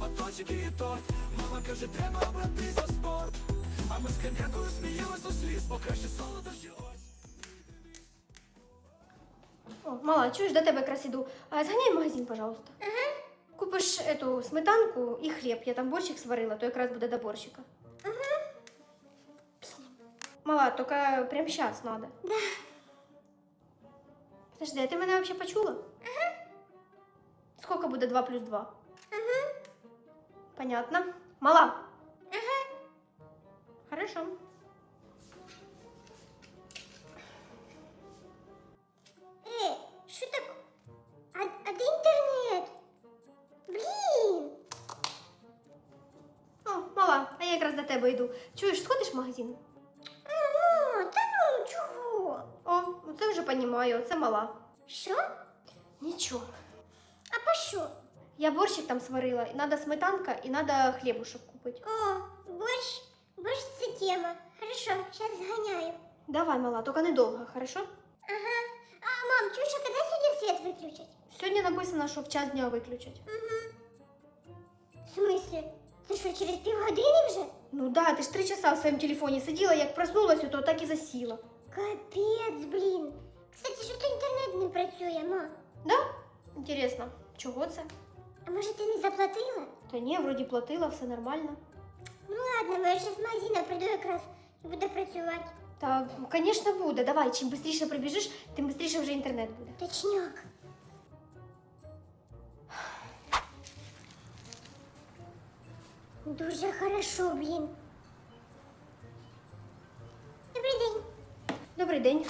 батончики і торт Мама каже, треба брати за спорт А ми з коньякою сміялись до сліз, бо краще солодощі ось О, мала, чуєш, до тебе якраз іду. А, зганяй в магазин, пожалуйста. Ага. Купиш эту сметанку і хліб. Я там борщик сварила, то якраз буде до борщика. Ага. Мала, тільки прямо зараз надо. Да. Подожди, а ти мене взагалі почула? Ага. Сколько буде 2 плюс 2? Ага. Понятно. Мала? Ага. Хорошо. Е, що так? А, а де інтернет? Блін! О, мала, а я якраз до тебе йду. Чуєш, сходиш в магазин? Мамо, та ну чого? О, це вже понімаю, це мала. Що? Нічого. А по що? Я борщик там сварила, і надо сметанка, і надо хлібушек купити. О, борщ. Борщ це тема. Хорошо, зараз зганяю. Давай, мала, тільки недовго, хорошо? Ага. А, мам, чуєш, а коли сьогодні світ виключать? Сьогодні написано, що в час дня виключать. В смислі? Це що, через півгодини вже? Ну да, ти ж три часа в своєму телефоні сиділа, як проснулась, то так і засіла. Капець, блін. Кстати, що то інтернет не працює, ма? Да? Інтересно, чого це? А може ти не заплатила? Та ні, вроді платила, все нормально. Ну ладно, ми ще з магазина прийду якраз і буду працювати. Та, звісно, буде. Давай, чим швидше прибіжиш, тим швидше вже інтернет буде. Точняк. Дуже хорошо, блін. Добрий день. Добрий день.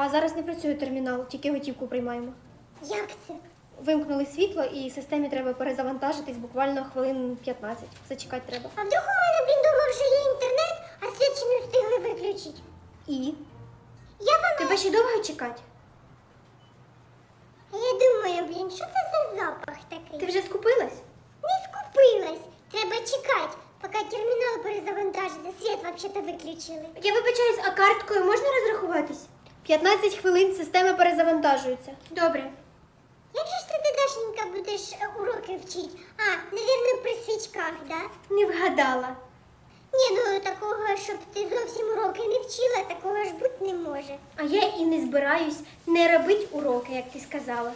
А зараз не працює термінал, тільки готівку приймаємо. Як це? Вимкнули світло і системі треба перезавантажитись буквально хвилин 15. Зачекати треба. А вдруг у мене, блін, дома вже є інтернет, а ще не встигли виключити. І? Я вам... Тебе ще довго чекати? А я думаю, блін, що це за запах такий? Ти вже скупилась? Не скупилась. Треба чекати, поки термінал перезавантажиться. Світ взагалі-то виключили. Я вибачаюсь, а карткою можна розрахуватись? 15 хвилин система перезавантажується. Добре. Як же ж ти, Дашенька, будеш е, уроки вчити? А, навірно, при свічках, да? Не вгадала. Ні, ну такого, щоб ти зовсім уроки не вчила, такого ж бути не може. А я і не збираюсь не робити уроки, як ти сказала.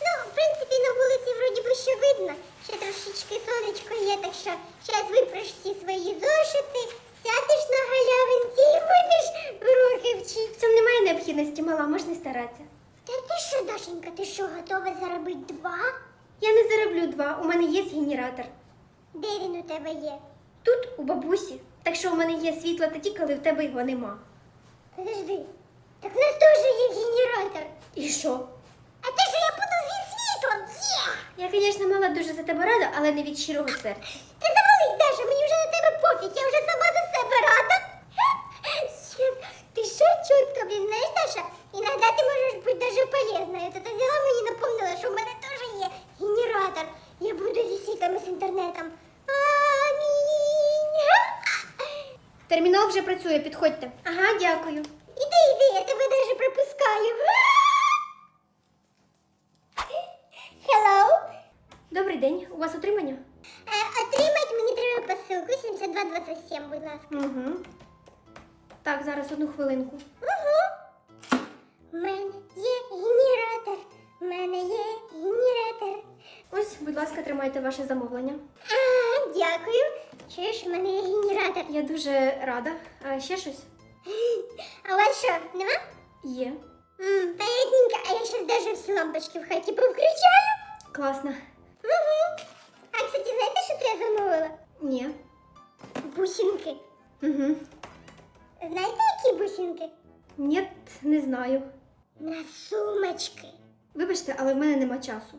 Ну, в принципі, на вулиці вроді би ще видно, ще трошечки сонечко є, так що зараз випреш всі свої зошити, сядеш на галявинці і будеш уроки вчити. В цьому немає необхідності, мала, можна старатися. Та ти що, Дашенька, ти що, готова заробити два? Я не зароблю два, у мене є генератор. Де він у тебе є? Тут у бабусі. Так що у мене є світло тоді, коли в тебе його нема. Подожди, так в нас теж є генератор. І що? А ти що я буду зі світлом? Є! Я, звісно, мала дуже за тебе рада, але не від щирого серця. Ти завались, Даша, мені вже на тебе пофіг, я вже сама за себе рада. Ще- Ти що блін, знаєш, Даша? Іноді ти можеш бути даже полезною. Ти та взяла мені напомнила, що в мене теж є генератор. Я буду світлом і з інтернетом. Амінь. Термінал вже працює, підходьте. Ага, дякую. Іди, іди, я тебе даже пропускаю. Hello. Добрий день, у вас отримання? Е, Отримати мені треба посилку 7227, будь ласка. Угу. Так, зараз одну хвилинку. У мене є генератор. У мене є генератор. Ось, будь ласка, тримайте ваше замовлення. А, дякую. Чуєш, у мене є генератор. Я дуже рада. А ще щось? А у вас що, нема? Є. М, Понятненько, а я зараз даже всі лампочки в хаті повключаю. Класно. Угу. А, кстати, знаєте, що це я замовила? Ні. Бусинки. Угу. Знаєте, які бусинки? Ні, не знаю. На сумочки. Вибачте, але в мене нема часу.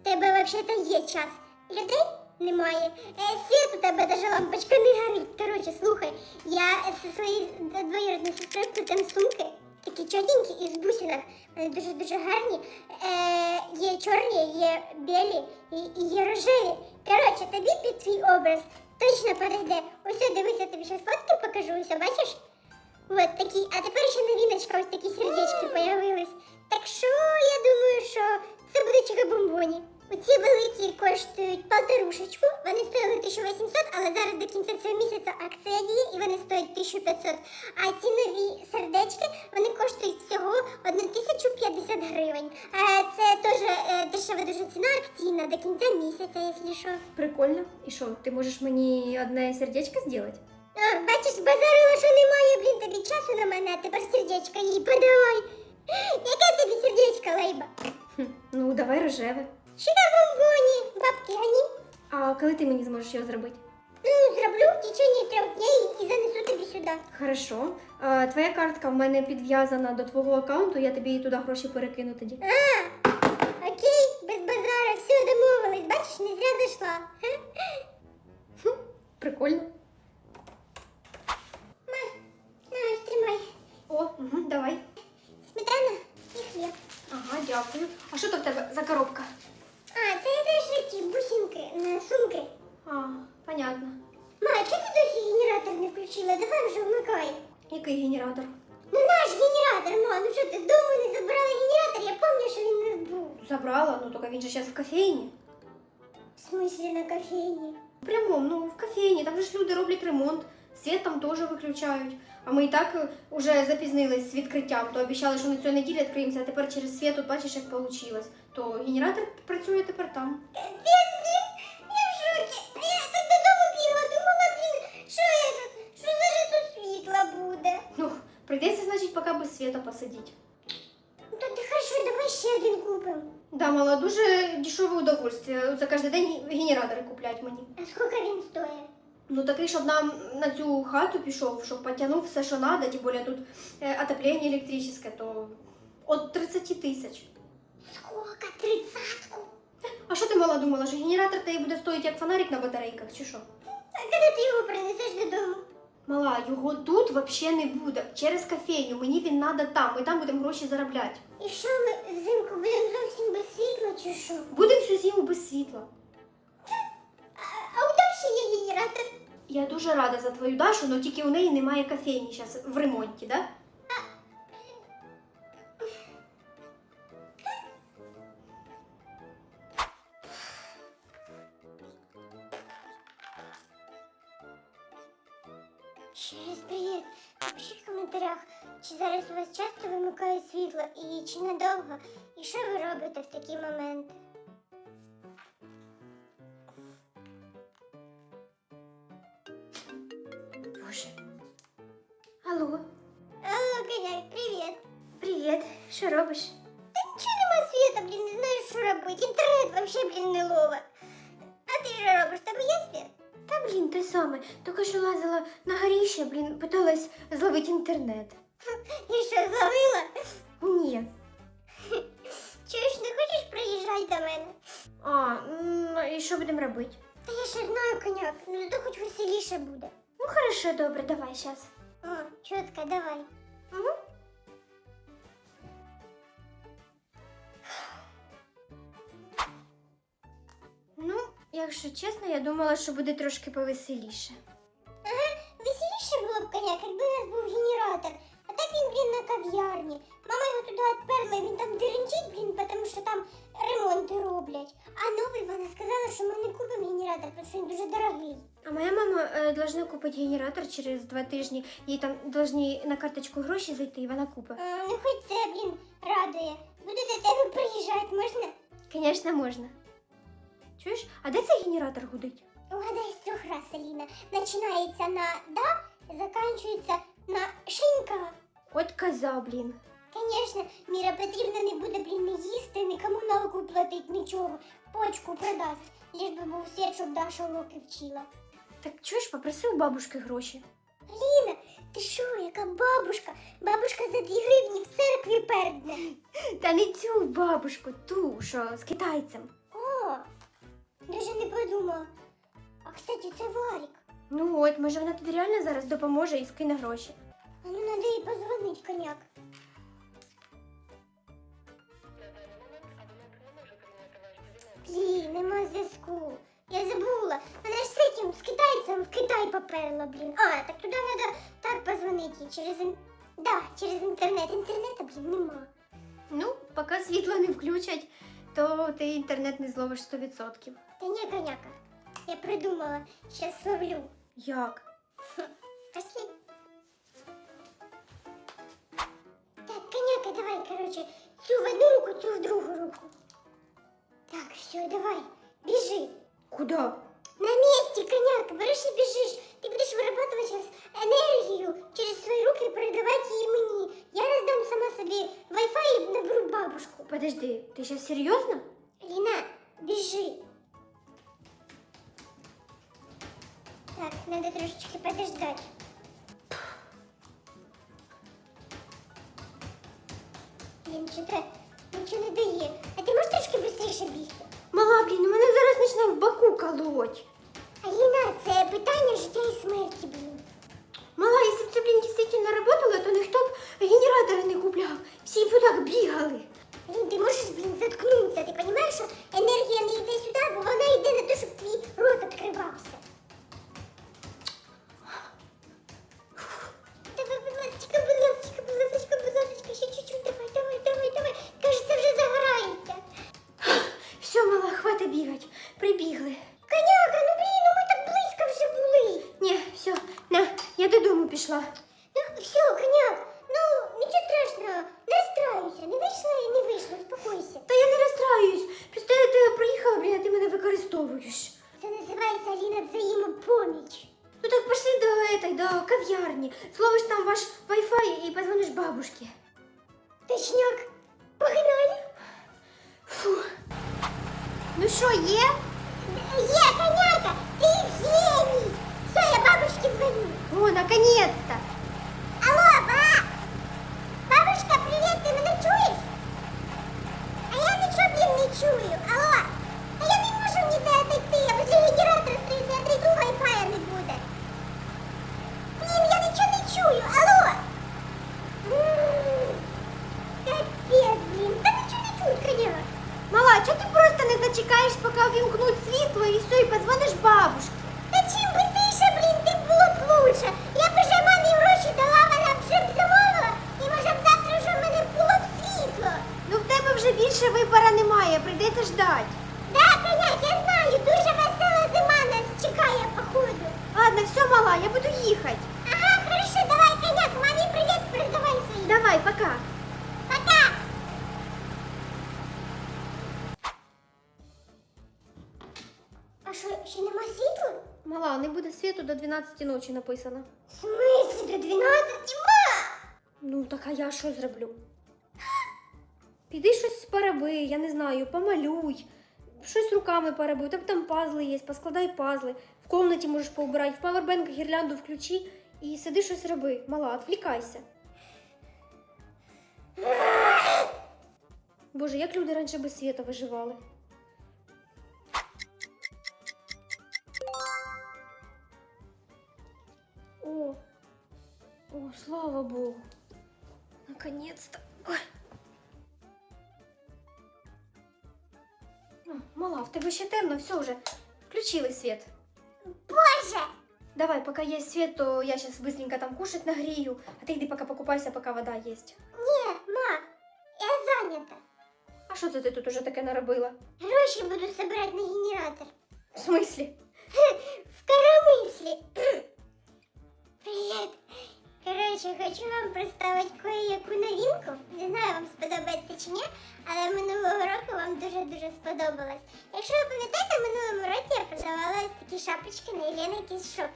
В тебе взагалі є час. Людей немає. Е, світ у тебе даже лампочка не горить. Коротше, слухай, я зі своєю двоюродною сестрою плетем сумки. Такі чотенькі із бусинок. Вони дуже-дуже гарні. Е, є чорні, є білі і, є рожеві. Коротше, тобі під твій образ точно подойде. Ось дивися, тобі ще фотки покажу. Ось, бачиш? От такі, а тепер ще новіночка, ось такі сердечки появились. Так що я думаю, що це буде чекабомбоні. Оці великі коштують полторушечку, вони стояли 1800, але зараз до кінця цього місяця акція діє і вони стоять 1500. А ці нові сердечки вони коштують всього 1050 гривень. А Це теж е, дешева дуже ціна акційна до кінця місяця, якщо що. Прикольно. І що, ти можеш мені одне сердечко зробити? А, бачиш, базарила, що немає, блін, тобі часу на мене, а тепер сердечко їй подавай. Яке тобі сердечко, Лейба? Ну, давай рожеве. Що на бомбоні? Бабки гані? А коли ти мені зможеш його зробити? Ну, зроблю в течение трьох днів і занесу тобі сюди. Хорошо. А, твоя картка в мене підв'язана до твого аккаунту, я тобі туди гроші перекину тоді. А, окей, без базара, все, домовились. Бачиш, не зря зайшла. Ха? Прикольно. Ма, на, ось тримай. О, угу, давай. Сметана і хліб. Ага, дякую. А що то в тебе за коробка? А, це теж ті бусинки на сумки. А, понятно. Ма, чого ти досі генератор не включила? Давай вже вмикай. Який генератор? Ну наш генератор, ма, ну що ти з дому не забрала генератор? Я пам'ятаю, що він не був. Забрала, ну тільки він же зараз в кофейні. В смысле на кофейні? Прямо, ну в кофейні, там же ж люди роблять ремонт, світ там теж виключають. А ми і так е, уже запізнились з відкриттям, то обіцяли, що на цю неділю відкриємося, а тепер через світ, от бачиш, як вийшло. То генератор працює тепер там. Капець, блін, я в шокі. Я тут додому бігла, думала, блін, що я тут, що зараз тут світла буде. Ну, прийдеться, значить, поки без світа посидіти. Ну то ти хорошо, давай ще один купимо. Да, мала, дуже дешеве удовольствие. За кожен день генератори куплять мені. А скільки він стоїть? Ну такий, щоб нам на цю хату пішов, щоб потягнув все, що треба, тим більше тут е, отоплення електричне, то от 30 тисяч. Скільки? Тридцятку? А що ти мала думала, що генератор тебе буде стоїти як фонарик на батарейках, чи що? А коли ти його принесеш додому? Мала, його тут взагалі не буде. Через кофейню. Мені він треба там. Ми там будемо гроші заробляти. І що ми взимку будемо зовсім без світла чи що? Будемо всю зиму без світла. Генератор? Я дуже рада за твою Дашу, але тільки у неї немає кофейні зараз в ремонті, да? Ще раз привіт. Пишіть в коментарях, чи зараз у вас часто вимикає світло і чи надовго, і що ви робите в такі моменти. Боже. Алло, Алло, коняк, привіт. привіт. Що робиш? Та нічого нема світа, блін, не знаю, що робити. Інтернет вообще, блін, не ловить. А ти що робиш? Тебе є світ? Та блін, те саме. Тільки що лазила на горіще, блін, питалась зловити інтернет. І що, зловила? Ні. Чуєш, не хочеш приїжджати до мене? А, м, і що будемо робити? Та я ще знаю, коняк, ну зато хоч веселіше буде. Ну, хорошо, добре, давай зараз. О, четко, давай. Угу. Ну, якщо чесно, я думала, що буде трошки повеселіше. Ага, Веселіше було б, коняк, якби у нас був генератор. Він, блін, на кав'ярні. Мама його туди відперла, він там деренчить, блін, тому що там ремонти роблять. А новий вона сказала, що ми не купимо генератор, тому що він дуже дорогий. А моя мама е, должна купити генератор через два тижні. Їй там должні на карточку гроші зайти, і вона купить. М, Ну, хоч це, блін, радує. Буду до тебе приїжджати, можна? Звісно, можна. Чуєш, а де цей генератор гудить? Угадай з трьох раз, Аліна. Починається на да, закінчується на шинька. От коза, блін. Звісно, Міра Петрівна не буде, блін, не їсти, ні комуналку платить, нічого. Почку продасть, лиш би був світ, щоб Даша уроки вчила. Так чуєш, попроси у бабушки гроші. Аліна, ти що, яка бабушка? Бабушка за дві гривні в церкві пердне. Та не цю бабушку, ту, що з китайцем. О, даже не подумала. А кстати, це Варік. Ну от, може вона тобі реально зараз допоможе і скине гроші. А ну надо їй позвонить, коняк. Блін, нема зв'язку. Я забула. Вона ж з цим, з китайцем в Китай поперла, блін. А, так туди треба так позвонити. Через ін... Да, через інтернет. Інтернету, блін, нема. Ну, поки світло не включать, то ти інтернет не зловиш 100%. Та ні, коняка. я придумала. Щас словлю. Як? Пошли. Короче, цю в одну руку, цю в другу руку. Так, все, давай, бежи. Куда? На месте, коняка, береш і біжиш. Ти будеш виробляти зараз енергію через свої руки і передавати її мені. Я роздам сама собі Wi-Fi і наберу бабушку. Подожди, ты сейчас серьезно? Ліна, біжи. Так, надо трошечки подождать. Що-то нічого не дає. А ти можеш трошки швидше бігти? Мала, блін, у мене зараз почне в боку колоть. Аліна, це питання життя і смерті, блін. Мала, якщо б це, блін, дійсно позвониш бабушке. Точняк, погнали. Фу. Ну що, є? Є, коняка, ти геній. Все, я бабушке звоню. О, наконец-то. більше вибора немає, прийдеться ждать. Да, конять, я знаю, дуже весела зима нас чекає, походу. Ладно, все, мала, я буду їхати. Ага, хорошо, давай, коняк, мамі привіт передавай свої. Давай, пока. Пока. А що, ще нема світла? Мала, не буде світу до 12 ночі написано. В смысле, до 12 ма? Ну, так а я що зроблю? Піди щось пораби, я не знаю, помалюй. Щось руками у тебе там пазли є, поскладай пазли. В комнаті можеш поубирати, в павербенк гірлянду включи і сиди щось роби. Мала, відвлікайся. Боже, як люди раніше без світа виживали. О, о, слава Богу. Наконец-то. Ой. мала, в тебе ще темно, все вже. Включили свет. Боже! Давай, пока есть свет, то я сейчас быстренько там кушать нагрею, а ты иди пока покупайся, пока вода есть. Ні, ма, я зайнята. А що це ти тут уже таке наробила? Гроші буду собирати на генератор. В смысле? В коромислі. Коротше, хочу вам представити кое-яку новинку. Не знаю, вам сподобається чи ні, але минулого року вам дуже-дуже сподобалось. Якщо ви пам'ятаєте, минулому році я продавала ось такі шапочки на Єлена Кіс-шоп.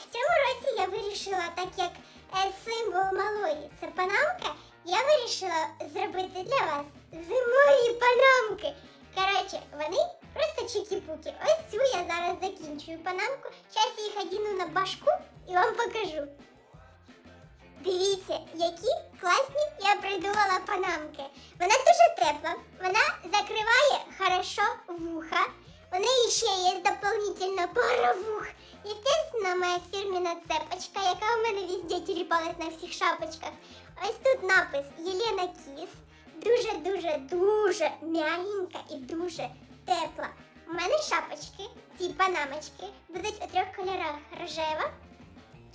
В цьому році я вирішила, так як е, символ малої це панамка, я вирішила зробити для вас зимові панамки. Коротше, вони просто чики-пуки. Ось цю я зараз закінчую панамку. Зараз я їх одіну на башку і вам покажу. Дивіться, які класні я придумала панамки. Вона дуже тепла, вона закриває хорошо вуха. У неї ще є дополнительно пара вух. Естественно, моя фірміна цепочка, яка у мене везде тіліпалась на всіх шапочках. Ось тут напис Єлена Кіс. Дуже-дуже дуже м'ягенька і дуже тепла. У мене шапочки, ці панамочки, будуть у трьох кольорах: рожева,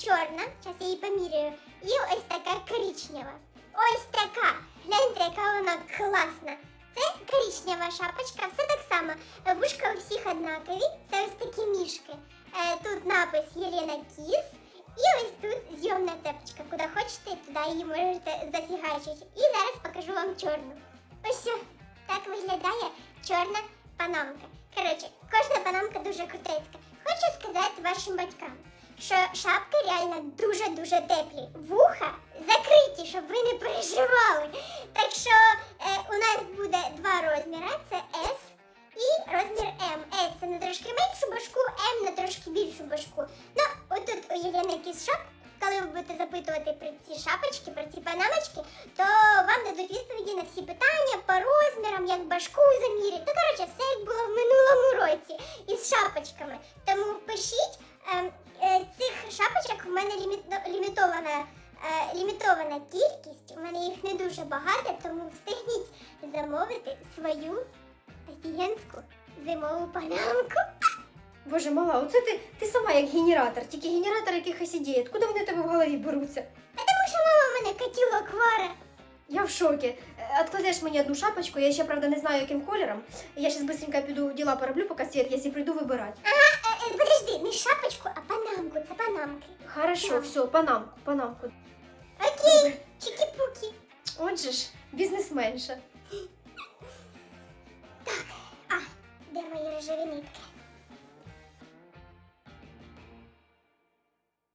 чорна, зараз я її поміряю, і ось така коричнева. Ось така. Гляньте, яка вона класна. Це коричнева шапочка, все так само. Вушка у всіх однакові. Це ось такі мішки. Е, Тут напис Єлена Кіс. І ось тут зйомна цепочка. Куди хочете, туди її можете зафігачити. І зараз покажу вам чорну. Ось. Так виглядає чорна панамка. Коротше, кожна панамка дуже крутецька. Хочу сказати вашим батькам, що шапки реально дуже-дуже теплі. Вуха закриті, щоб ви не переживали. Так що е, у нас буде два розміри: це S і розмір М. S на трошки меншу башку, М на трошки більшу башку. Ну, отут у Єлени якийсь шап. Коли ви будете запитувати про ці шапочки, про ці панамочки, то вам дадуть відповіді на всі питання по розмірам, як башку заміряти. Ну, коротше, все як було в минулому році із шапочками. Тому пишіть, е, цих шапочок в мене лімітована, е, лімітована кількість. У мене їх не дуже багато, тому встигніть замовити свою офігенську зимову панамку. Боже, мала, оце ти, ти сама як генератор, тільки генератор якихось ідей. Откуда вони тебе в голові беруться? А тому що мама в мене котілок вара. Я в шокі. Е, Откладеш мені одну шапочку, я ще, правда, не знаю, яким кольором. Я зараз быстренько піду діла пороблю, поки світ, якщо прийду вибирати. Е, е, подожди, не шапочку, а панамку. Це панамки. Хорошо, все, панамку, панамку. Окей, чики-пуки. Отже ж, бізнесменша. А, де мої рожеві нитки?